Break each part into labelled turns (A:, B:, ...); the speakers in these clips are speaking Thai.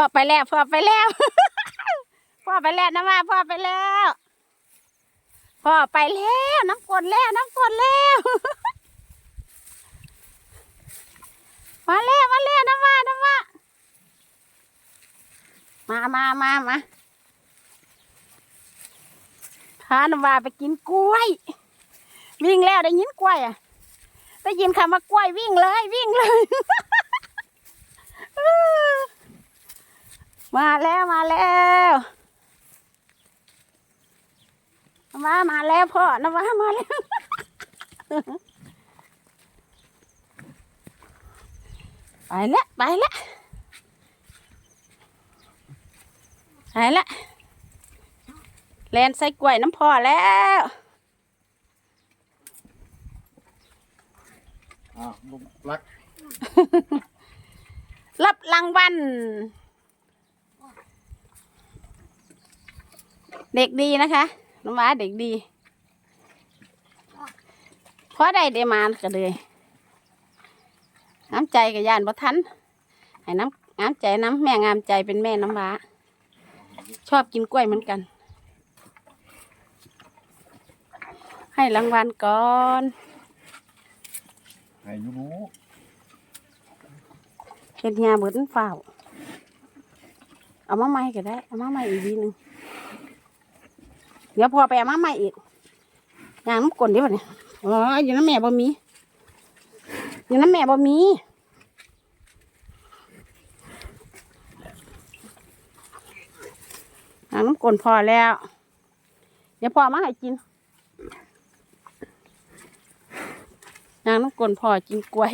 A: พ่อไปแล้วพ่อไปแล้วพ่อไปแล้วนะมาพ่อไปแล้วพ่อไปแล้วน้ำกลนแล้วน้ำกลนแล้วมาแล้วมาแล้วน้ำมาน้ำมามามามามาพาน้ำวาไปกินกล้วย วิ่งแล้วได้ยินกล้วยอะได้ยินคำว่ากล้วยวิ่งเลยวิ่งเลย มาแล้วมาแล้ว มามาแล้วพ่อนะมามาแล้ว ไปแล้วไปแล้วไปแล้วแลนใส่กล้วยน้ำพ่อแล้ว
B: อ่าลุงรัก
A: รับรางวัลเด็กดีนะคะ น้องหมาเด็กดีเพราะได้เดมานก็เลยน้ำใจกับยานบ่ทันให้น้ำน้ำใจน้ำแม่งามใจเป็นแม่น้ำว้าชอบกินกล้วยเหมือนกัน ให้รางวัลก่อน
B: ให้อยูรู้
A: เห็ดเหียเบิดเฝ้าวเอามาใหม่ก็ได้ เอามาใหม่อีกทีหนึ่งเดี๋ยวพอไปเอามาใหม่อีกยางน้ำกลนดิบ่เนี่ยอ๋ออยู่น้ำแม่บ่มีอยู่น้ำแม่บ่มียางน้ำกลนพอแล้ว เดี๋ยวพอมาให้กินยางน้ำกลนพอกินกล้วย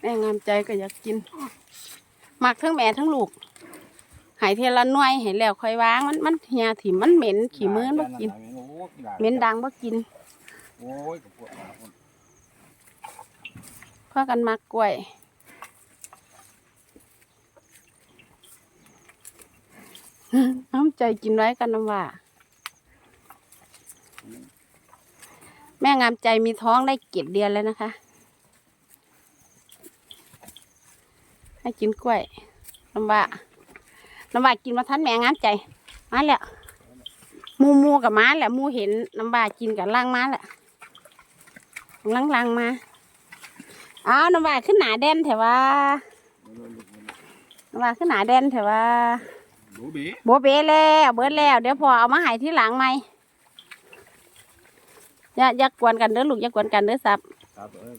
A: แม่งามใจก็อยากกินมักทั้งแม่ทั้งลูกใหายเทละหน่วยให้แล้วค่อยวางมันมันเหียถิ่มมันเหม็นขี้มือบ่กิน
B: โอ้ยด่า
A: เหม็นดังบ่กิน
B: โอ้ยกับปวดขาคน
A: พากันมักกล้วยน้ำใจกินไว้กันนะว่า แม่งามใจมีท้องได้เก็ดเดือนแล้วนะคะ ให้กินกล้วยลำบากลำบากกินมาทันแม่งามใจ มาแล้วหมูหมูกับม้าแหละหมูเห็นลำบากกินกับล่างม้าแหละล่างล่างๆมาอ้าวลำบากขึ้นหนาแดนเถอะว่าลำบากขึ้นหนาแดนเถอะว่า
B: ดูบี
A: โบเบแล้วเบิดแล้ว เดี๋ยวพอเอามาใหายที่หลังไหมอย่าอย่ากวนกันเด้อลูกอย่ากวนกันเด้อสับ
B: ครับเออ